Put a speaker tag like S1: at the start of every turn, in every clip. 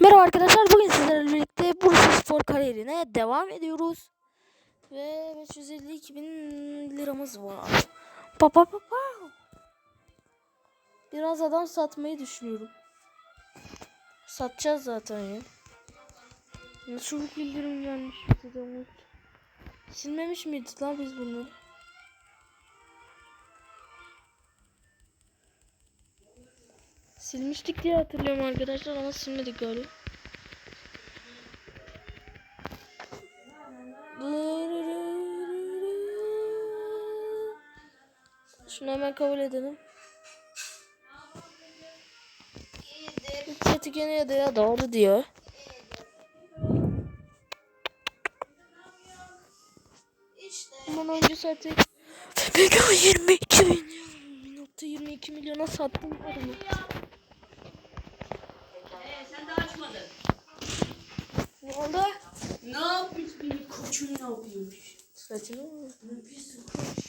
S1: Merhaba arkadaşlar bugün sizlerle birlikte Bursa Spor kariyerine devam ediyoruz. Ve 552 bin liramız var. Pa pa pa pa. Biraz adam satmayı düşünüyorum. Satacağız zaten ya. Çabuk bildirim gelmiş bize de. Silmemiş miydik lan biz bunu? Silmiştik diye hatırlıyorum arkadaşlar ama silmedik galiba. Şunu hemen kabul edelim. Ya da ya doğru diyor. Aman oyuncu saati. FPK 22 milyon. Minutta 22 milyona sattım adamı.
S2: Ee, sen de açmadın.
S1: Ne oldu?
S2: Ne yapmış benim koçum ne yapıyormuş?
S1: Saçını mı?
S2: Ne yapıyorsun koç?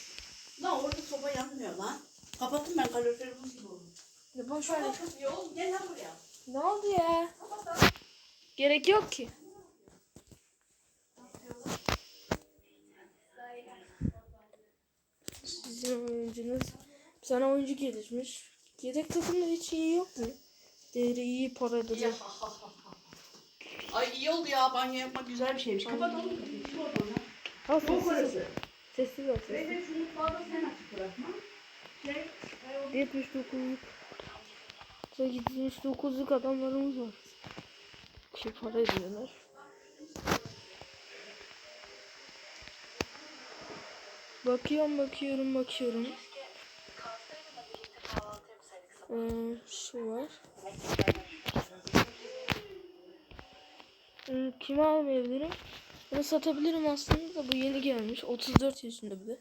S2: Lan orada soba yanmıyor lan. Kapattım ben kaloriferi buz gibi oldu.
S1: Ne boş ver.
S2: Kapat gel lan buraya.
S1: Ne oldu ya?
S2: Kapat lan.
S1: Gerek yok ki. Sizin oyuncunuz tane oyuncu gelişmiş. Yedek takımda hiç iyi yok mu? Değeri iyi para
S2: Ya,
S1: edecek.
S2: ha, ha, ha, ha. Ay iyi oldu ya banyo yapmak güzel bir şeymiş. Kapat oğlum. Şu odana.
S1: Ha
S2: Yok
S1: sessiz ol.
S2: orası.
S1: Sessiz ol. Sessiz.
S2: Beyler şu mutfağı da sen açık bırakma. Şey, ay, o-
S1: 79'luk 79'luk adamlarımız var. Şey para ediyorlar. Bakıyorum bakıyorum bakıyorum. Ee, şu var. Kimi almayabilirim? Bunu satabilirim aslında da bu yeni gelmiş. 34 yaşında bir de.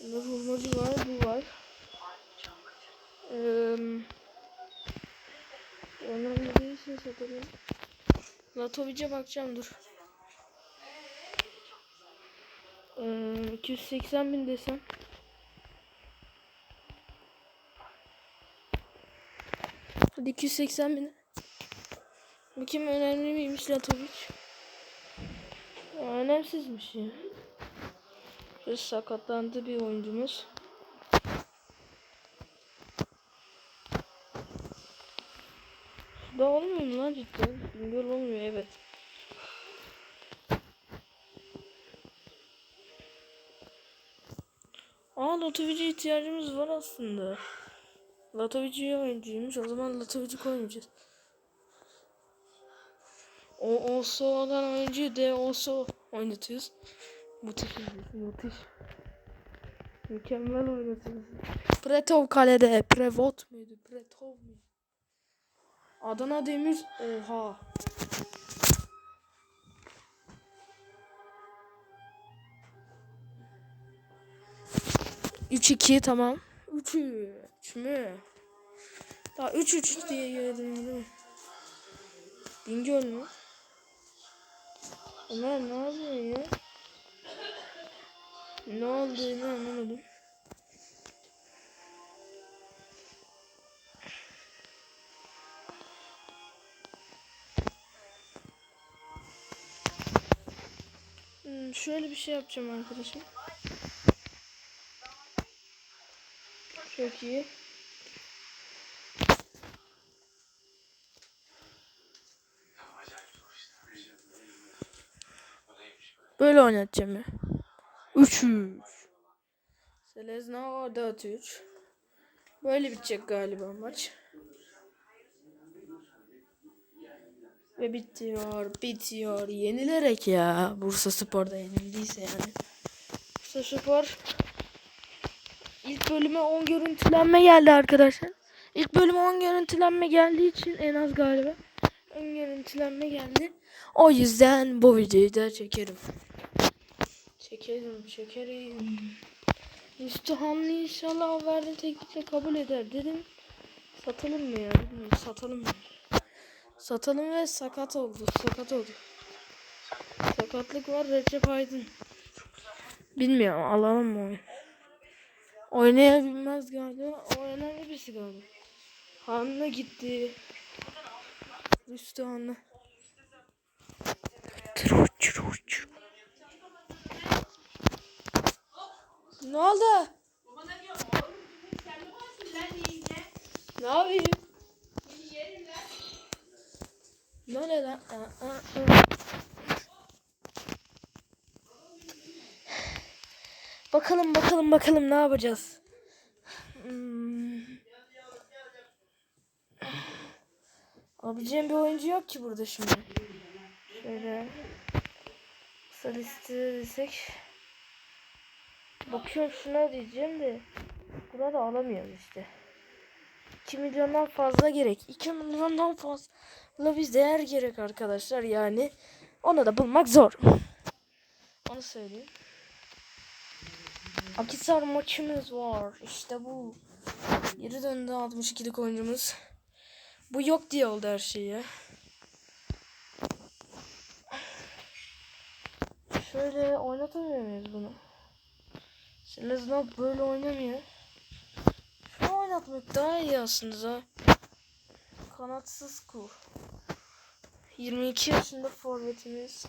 S1: Bunda hurmacı var, bu var. Eee Onların değilse satarım. Latovic'e bakacağım dur. Eee 280 bin desem. Hadi 280 bin. Bakayım önemli miymiş Latovic? Aa, önemsizmiş ya. Bir sakatlandı bir oyuncumuz. Da olmuyor mu lan cidden? Bilmiyorum olmuyor evet. Aa Latovic'e ihtiyacımız var aslında. Latovic oyuncuymuş o zaman Latovic'i koymayacağız. O Oso'dan oyuncuyu de Oso oynatıyoruz. Müthiş müthiş. Mükemmel oynatıyoruz. Pretov kalede. Prevot muydu? Pretov muydu? Adana Demir oha. Üç iki tamam. Üç üç mü? Daha üç üç diye yedim? Bingöl mü? Ömer ne yapıyorsun ya? Ne olduğunu anlamadım. Hmm, şöyle bir şey yapacağım arkadaşım. Çok iyi. Böyle oynatacağım ya. 3 3. Selezna 4 3. Böyle bitecek galiba maç. Ve bitiyor, bitiyor. Yenilerek ya. Bursa Spor'da yenildiyse yani. Bursa Spor ilk bölüme 10 görüntülenme geldi arkadaşlar. İlk bölüme 10 görüntülenme geldiği için en az galiba 10 görüntülenme geldi. O yüzden bu videoyu da çekerim. Çekerim, çekerim. Üstühanlı inşallah verdiğim teklifle kabul eder dedim. Satalım mı ya? Bilmiyorum, Satalım mı? Satalım ve sakat oldu. Sakat oldu. Sakatlık var Recep Aydın. Bilmiyorum alalım mı oyun? Oynayabilmez galiba. O önemli birisi galiba. Hanlı gitti. Tru. Ne oldu?
S2: Ne
S1: yapayım? Ne ne lan? Aa, aa, aa. Bakalım bakalım bakalım ne yapacağız? Hmm. Alabileceğim bir oyuncu yok ki burada şimdi. Şöyle kısa liste desek. Bakıyorum şuna diyeceğim de buna da alamıyoruz işte. 2 milyondan fazla gerek. 2 milyondan fazla bir değer gerek arkadaşlar yani. Onu da bulmak zor. Onu söyleyeyim. Akisar maçımız var. İşte bu. Geri döndü 62'lik oyuncumuz. Bu yok diye oldu her şey ya. Şöyle oynatamıyor muyuz bunu? Selezno böyle oynamıyor. Şunu oynatmak daha iyi aslında. Kanatsız ku. 22 yaşında forvetimiz.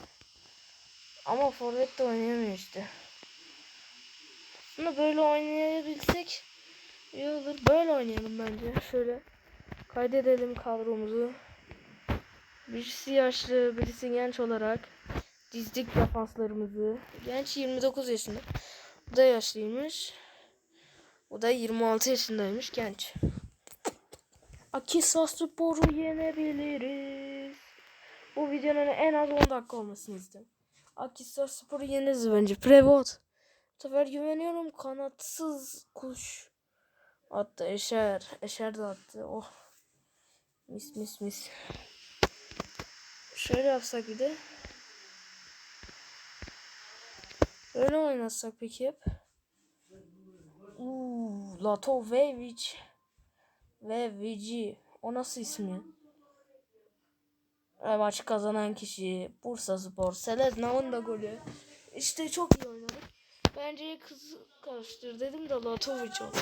S1: Ama forvet de oynayamıyor işte. Aslında böyle oynayabilsek iyi olur. Böyle oynayalım bence. Şöyle kaydedelim kadromuzu. Birisi yaşlı, birisi genç olarak dizdik defanslarımızı. Genç 29 yaşında. Bu da yaşlıymış. O da 26 yaşındaymış genç. Akisa Spor'u yenebiliriz. Bu videonun en az 10 dakika olmasını istedim. Akisa Spor'u bence. Prevot. Bu sefer güveniyorum. Kanatsız kuş. Attı Eşer. Eşer de attı. Oh. Mis mis mis. Şöyle yapsak bir de. Böyle oynatsak peki hep. Uuu, Lato Vevic. Vevici. O nasıl ismi? Ve maç kazanan kişi Bursa Spor. Seleznav'ın da golü. İşte çok iyi oynadık. Bence kız karıştır dedim de Latovic oldu.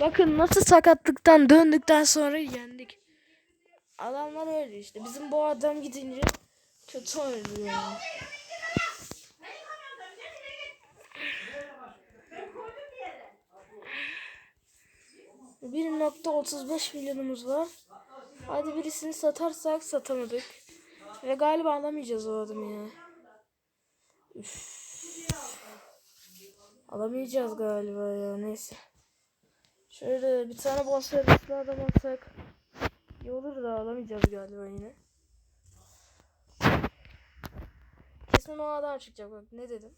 S1: Bakın nasıl sakatlıktan döndükten sonra yendik. Adamlar öyle işte. Bizim bu adam gidince kötü oynuyor yani. 1.35 milyonumuz var. Hadi birisini satarsak satamadık. Ve galiba alamayacağız o adamı ya. Üf. Alamayacağız galiba ya neyse. Şöyle bir tane bonservisli adam alsak iyi olur da alamayacağız galiba yine. Kesin o adam çıkacak bak ne dedim.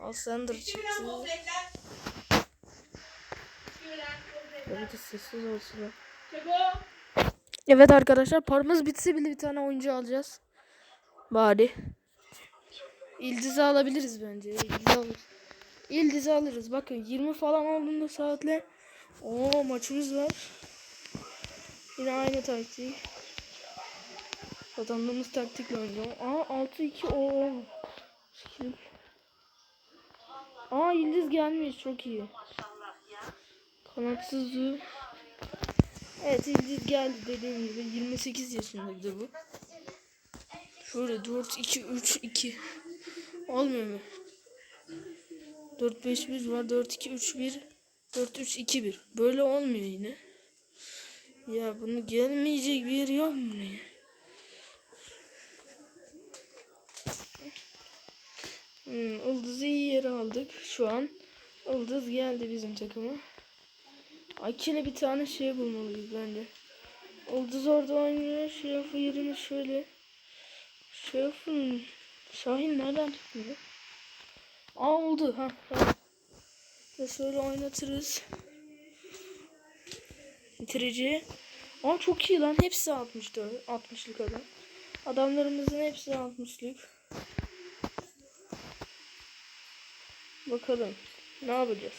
S1: Alexander çıktı. Evet sessiz olsun. Evet arkadaşlar paramız bitse bile bir tane oyuncu alacağız. Bari. İldiz'i alabiliriz bence. İldiz'i alırız. İldiz'i alırız. Bakın 20 falan olduğunda saatle. Oo maçımız var. Yine aynı taktik. Kazandığımız taktikle oynayacağım. Aa 6-2 o. Aa Yıldız gelmiş çok iyi. Kanatsızlığı. Evet Yıldız geldi dediğim gibi 28 yaşındaydı bu. Şöyle 4 2 3 2 olmuyor mu? 4 5 1 var 4 2 3 1 4 3 2 1 böyle olmuyor yine. Ya bunu gelmeyecek bir yer yok mu? Hmm, Ildız'ı iyi yere aldık şu an. Ildız geldi bizim takıma. Akine bir tane şey bulmalıyız bence. Ildız orada oynuyor. Şeref'in yerine şöyle. Şeref'in Şahin nereden ya? Aa oldu. Ha, tamam. Ve şöyle oynatırız. Bitirici. Aa çok iyi lan. Hepsi 64. 60'lık adam. Adamlarımızın hepsi 60'lık. Bakalım. Ne yapacağız?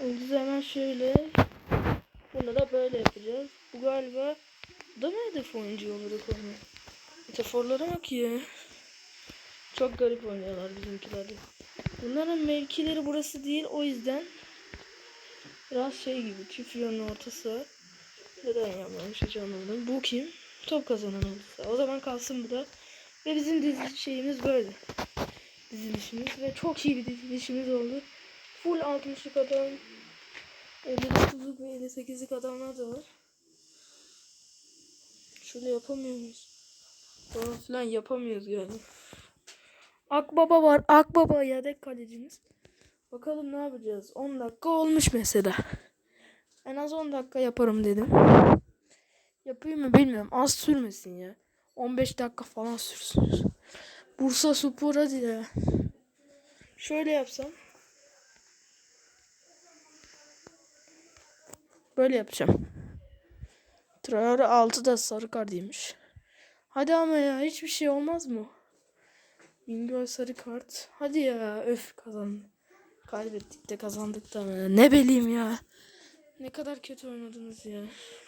S1: Biz hemen şöyle. Bunu da böyle yapacağız. Bu galiba bu da mı hedef oyuncu olarak oynuyor? Metaforlara bak ya. Çok garip oynuyorlar bizimkiler. Bunların mevkileri burası değil o yüzden Biraz şey gibi yönlü ortası. Neden yapmamış hiç anlamadım. Bu kim? Top kazanan olursa. O zaman kalsın bu da. Ve bizim dizi şeyimiz böyle. Dizilişimiz ve çok iyi bir dizilişimiz oldu. Full 60'lık adam. 59'luk ve 58'lik adamlar da var. Şöyle yapamıyor muyuz? Falan filan yapamıyoruz yani. Akbaba var. Akbaba yedek kalecimiz. Bakalım ne yapacağız. 10 dakika olmuş mesela. En az 10 dakika yaparım dedim. Yapayım mı bilmiyorum. Az sürmesin ya. 15 dakika falan sürsün. Bursa Spor hadi ya. Şöyle yapsam. Böyle yapacağım. Traore 6'da sarı kart yemiş. Hadi ama ya hiçbir şey olmaz mı? Bingöl sarı kart. Hadi ya öf kazandı. Kaybettik de kazandık da? Ne bileyim ya. Ne kadar kötü oynadınız ya.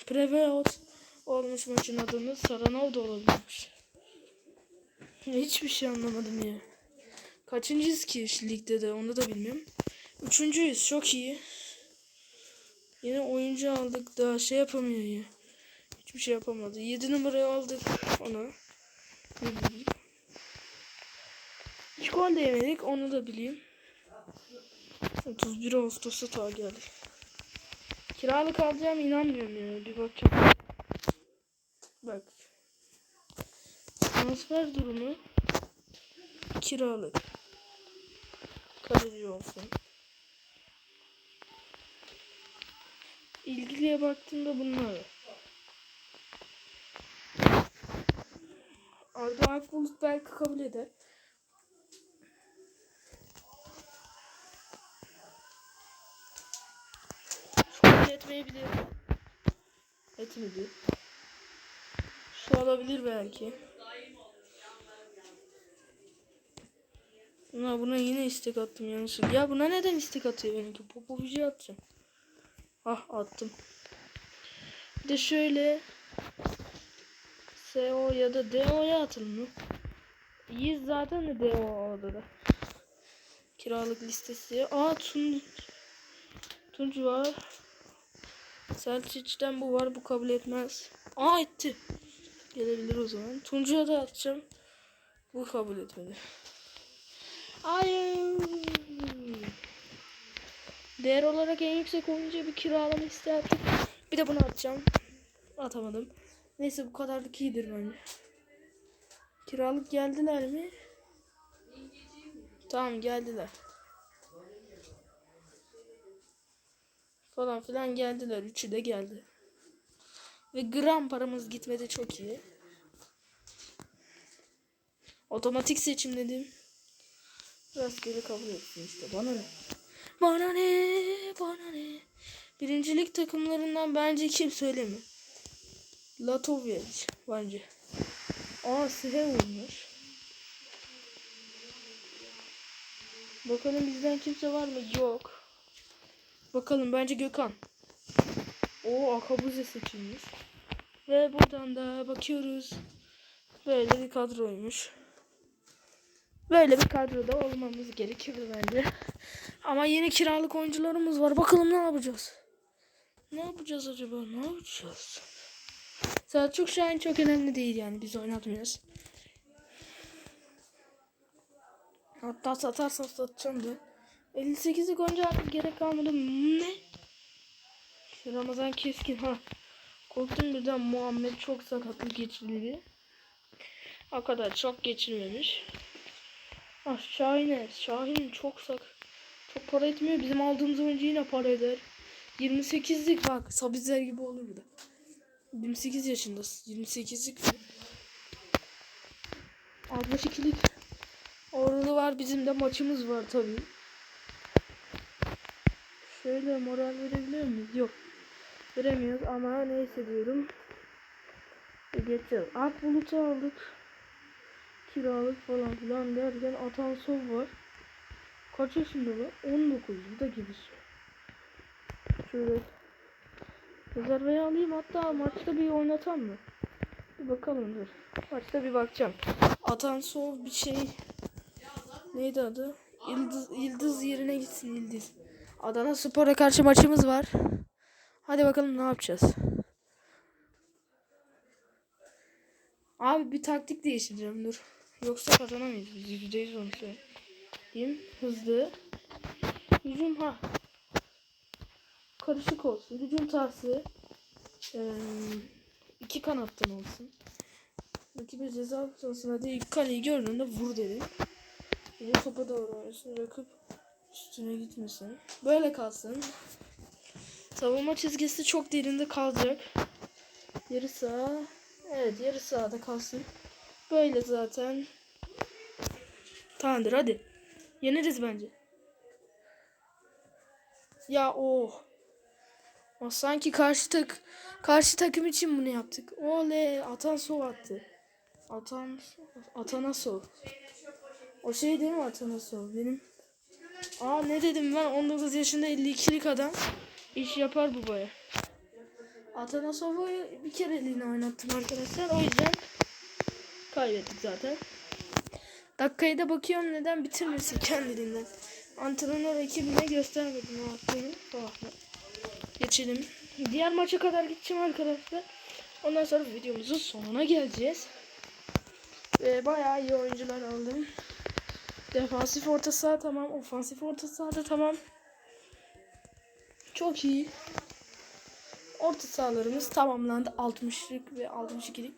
S1: Preveot olmuş maçın adını Saranov olabilirmiş. Hiçbir şey anlamadım ya. Kaçıncıyız ki şu ligde de onu da bilmiyorum. Üçüncüyüz çok iyi. Yine oyuncu aldık daha şey yapamıyor ya. Hiçbir şey yapamadı. 7 numarayı aldık ona. Gol de yemedik onu da bileyim. 31 Ağustos'ta ta geldi. Kiralık alacağım inanmıyorum ya. Bir bakacağım. Bak. Transfer durumu kiralık. Kaleci olsun. İlgiliye baktığımda bunlar. Arda Akbulut belki kabul eder. Etmeyebilir. Etmedi. Şu olabilir belki. Buna, buna yine istek attım yanlışlıkla. Ya buna neden istek atıyor benimki? Popovic'e atacağım. Ah attım. Bir de şöyle SO ya da DO'ya atın mı? İyiyiz zaten de DO odada. Kiralık listesi. Aa Tun Tunç var. Selçuk'tan bu var. Bu kabul etmez. Aa etti. Gelebilir o zaman. Tuncu'ya da atacağım. Bu kabul etmedi. Hayır. Değer olarak en yüksek oyuncuya bir kiralama isterdim. Bir de bunu atacağım. Atamadım. Neyse bu kadarlık iyidir bence. Kiralık geldiler mi? Tamam geldiler. Falan filan geldiler. Üçü de geldi. Ve gram paramız gitmedi çok iyi. Otomatik seçim dedim. Rastgele kabul etsin işte. Bana ne? Bana ne? Bana ne? Birincilik takımlarından bence kim söylemiyor. Latovic bence. Aa Sihe olmuş. Bakalım bizden kimse var mı? Yok. Bakalım bence Gökhan. O Akabuze seçilmiş. Ve buradan da bakıyoruz. Böyle bir kadroymuş. Böyle bir kadroda olmamız gerekirdi bence. Ama yeni kiralık oyuncularımız var. Bakalım ne yapacağız? Ne yapacağız acaba? Ne yapacağız? Selçuk Şahin çok önemli değil yani. Biz oynatmıyoruz. Hatta satarsam satacağım da. 58'lik oyuncu artık gerek kalmadı. Ne? İşte Ramazan Keskin ha. Korktum birden Muhammed çok sakatlık geçirdi. O kadar çok geçirmemiş. Ah Şahin Şahin çok sak. Çok para etmiyor. Bizim aldığımız oyuncu yine para eder. 28'lik bak. Sabitzer gibi olur bu da. 28 yaşındasın. 28'lik. 62'lik. Orada var. Bizim de maçımız var tabii. Şöyle moral verebiliyor muyuz? Yok. Veremiyoruz ama neyse diyorum. E geçeceğiz. Ak bulutu aldık. Kiralık falan filan derken Atansov var. Kaç yaşında bu? 19. Bu da gelişiyor. Şöyle rezerveye alayım hatta maçta bir oynatam mı? Bir bakalım dur. Maçta bir bakacağım. Atansov bir şey neydi adı? Yıldız, Yıldız yerine gitsin Yıldız. Adana Spor'a karşı maçımız var. Hadi bakalım ne yapacağız. Abi bir taktik değiştireceğim dur. Yoksa kazanamayız biz yüzde yüz onu söyleyeyim. Hızlı. Hücum ha. Karışık olsun. Hücum tarzı. Eee iki kanattan olsun. Rakibe ceza sahasına değil kaleyi gördüğünde vur dedim. Bir de topa doğru oynasın. Rakip üstüne gitmesin. Böyle kalsın. Savunma çizgisi çok derinde kalacak. Yarı saha. Evet yarı sahada kalsın. Böyle zaten. Tamamdır hadi. Yeneriz bence. Ya oh. O sanki karşı tak karşı takım için bunu yaptık. Oley atan sov attı. Atan Atanasov. O şey değil mi Atanasov? Benim Aa ne dedim ben 19 yaşında 52'lik adam iş yapar bu boya. Atanasov'u bir kere eline oynattım arkadaşlar. O yüzden kaybettik zaten. Dakikayı da bakıyorum neden bitirmesin kendiliğinden. Antrenör ekibine göstermedim o attığını. Falan. Geçelim. Diğer maça kadar gideceğim arkadaşlar. Ondan sonra videomuzun sonuna geleceğiz. Ve bayağı iyi oyuncular aldım. Defansif orta saha tamam. Ofansif orta saha da tamam. Çok iyi. Orta sahalarımız tamamlandı. 60'lık ve 62'lik.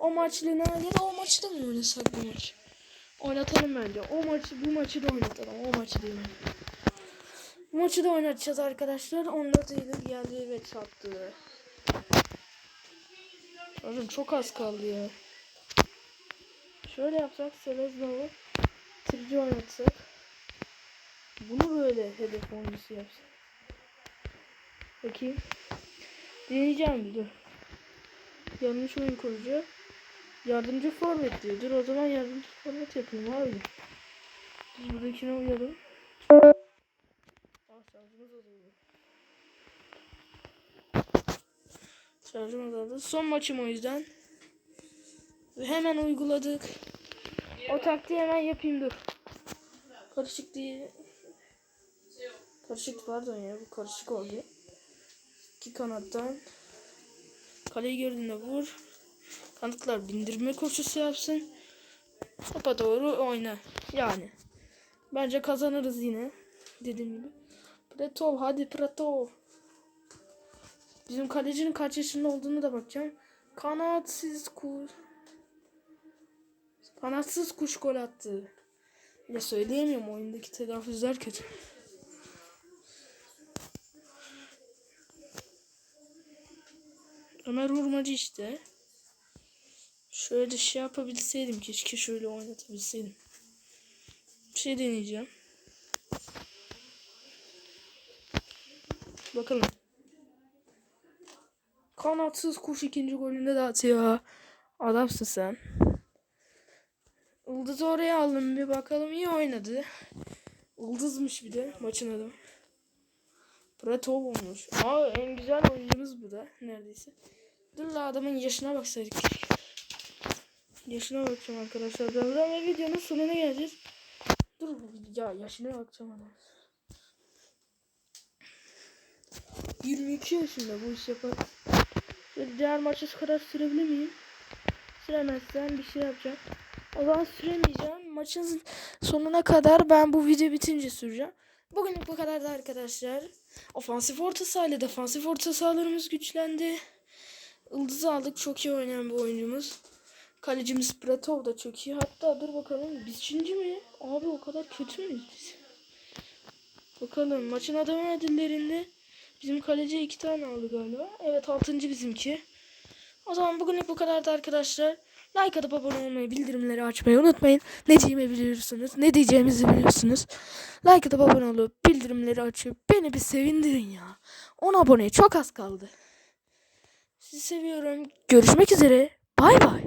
S1: O maçlığına ya da o maçı da mı oynasak bu maç? Oynatalım bence. O maçı bu maçı da oynatalım. O maçı değil. Bu maçı da oynatacağız arkadaşlar. 14 Eylül geldi ve çarptı. Oğlum çok az kaldı ya. Şöyle yapsak Seleznov'u Trici oynatsak. Bunu böyle hedef oyuncusu yapsak. Bakayım. Deneyeceğim bir dur. Yanlış oyun kurucu. Yardımcı forvet diyor. Dur o zaman yardımcı forvet yapayım abi. Dur buradakine uyalım. Aa şarjımız azaldı. Şarjım azaldı. Son maçım o yüzden. Hemen uyguladık. O taktiği hemen yapayım dur. Karışık değil. Karışık pardon ya bu karışık oldu. İki kanattan. Kaleyi gördüğünde vur. Kanatlar bindirme koşusu yapsın. Topa doğru oyna. Yani. Bence kazanırız yine. Dediğim gibi. Pretov hadi Pretov. Bizim kalecinin kaç yaşında olduğunu da bakacağım. Kanatsız kuş. Kanatsız kuş gol attı. Ya söyleyemiyorum oyundaki telaffuzlar kötü. Ömer Hurmacı işte. Şöyle şey yapabilseydim keşke şöyle oynatabilseydim. Bir şey deneyeceğim. Bakalım. Kanatsız kuş ikinci golünde de atıyor. Adamsın sen. Yıldız'ı oraya aldım bir bakalım iyi oynadı. Yıldızmış bir de maçın adı. Pretov olmuş. Aa en güzel oyuncumuz bu da neredeyse. Dur la adamın yaşına baksaydık. Yaşına bakacağım arkadaşlar. Birazdan ve videonun sonuna geleceğiz. Dur ya yaşına bakacağım adam. 22 yaşında bu iş yapar. Diğer maça kadar sürebilir miyim? Süremezsem bir şey yapacağım. O zaman süremeyeceğim. Maçın sonuna kadar ben bu video bitince süreceğim. Bugünlük bu kadar da arkadaşlar. Ofansif orta saha ile defansif orta sahalarımız güçlendi. Yıldız'ı aldık. Çok iyi oynayan bir oyuncumuz. Kalecimiz Pretov da çok iyi. Hatta dur bakalım biz üçüncü mi? Abi o kadar kötü müyüz biz? Bakalım maçın adamı ödüllerinde bizim kaleci iki tane aldı galiba. Evet altıncı bizimki. O zaman bugünlük bu kadardı arkadaşlar. Like atıp abone olmayı, bildirimleri açmayı unutmayın. Ne diyeceğimi biliyorsunuz, ne diyeceğimizi biliyorsunuz. Like atıp abone olup bildirimleri açıp beni bir sevindirin ya. 10 aboneye çok az kaldı. Sizi seviyorum. Görüşmek üzere. Bay bay.